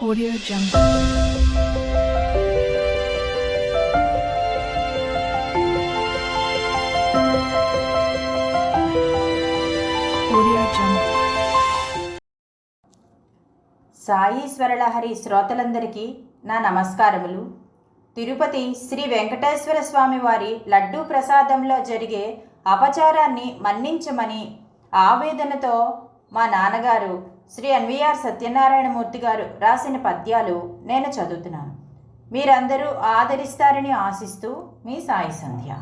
Audio Jungle. Audio Jungle. శ్రోతలందరికీ నా నమస్కారములు తిరుపతి శ్రీ వెంకటేశ్వర స్వామి వారి లడ్డూ ప్రసాదంలో జరిగే అపచారాన్ని మన్నించమని ఆవేదనతో మా నాన్నగారు శ్రీ ఎన్విఆర్ సత్యనారాయణమూర్తి గారు రాసిన పద్యాలు నేను చదువుతున్నాను. మీరందరూ ఆదరిస్తారని ఆశిస్తూ మీ సాయి సంధ్య.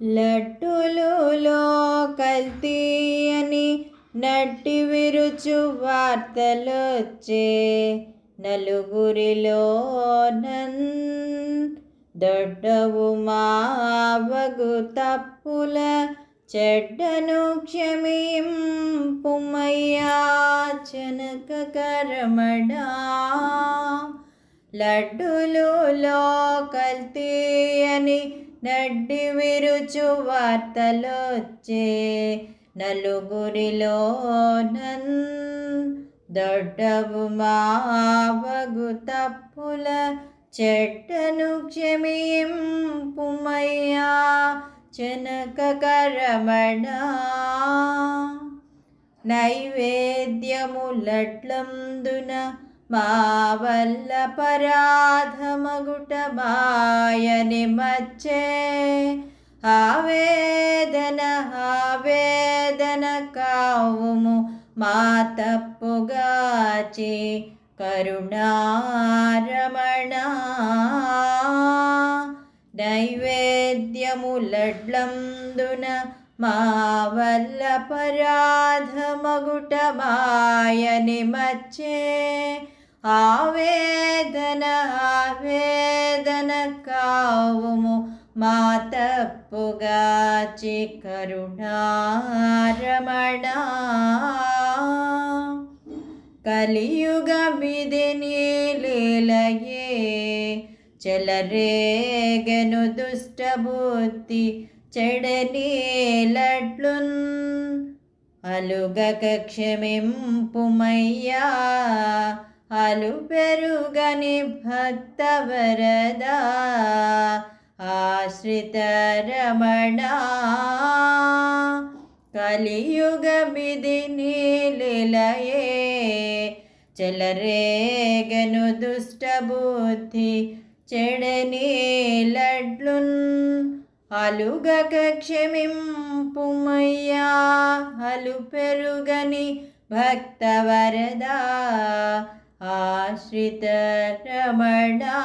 లడ్డులులో కల్తీ అని నట్టి విరుచు వార్తలొచ్చే నలుగురిలో నన్ దొడ్డవు మా తప్పుల చెడ్డను క్షమింపుమయ్యా చనక కరమడా లడ్డులులో కల్తీ నడ్డి విరుచు వార్తలొచ్చే నలుగురిలో నన్ దొడ్డవు మావగు తప్పుల చెడ్డను క్షమింపుమయ్యా చెనక నైవేద్యములట్లందున మా వల్ల పరాధమగుట మాయని మచ్చే ఆవేదన ఆవేదన కావుము మా తప్పుగాచి కరుణారమణ నైవేద్యములడ్లందున మా వల్ల పరాధమగుటమాయని మచ్చే ఆవేదన ఆవేదన కావుము మా తప్పుగాచి కరుణారమణ కలియుగ విధిని లీలయే చెలరేగను దుష్టబుద్ధి చెడనీలట్లున్ అలుగక క్షమింపుమయ్యా అలు పెరుగని భక్త వరదా. ఆశ్రిత రమణ. కలియుగమిది నీలిలయే. చెలరేగను దుష్టబుద్ధి చెడనీలడ్లున్ అలుగక క్షమింపుమయ్యా. అలు పెరుగని భక్తవరదా ఆశ్రిత రమణా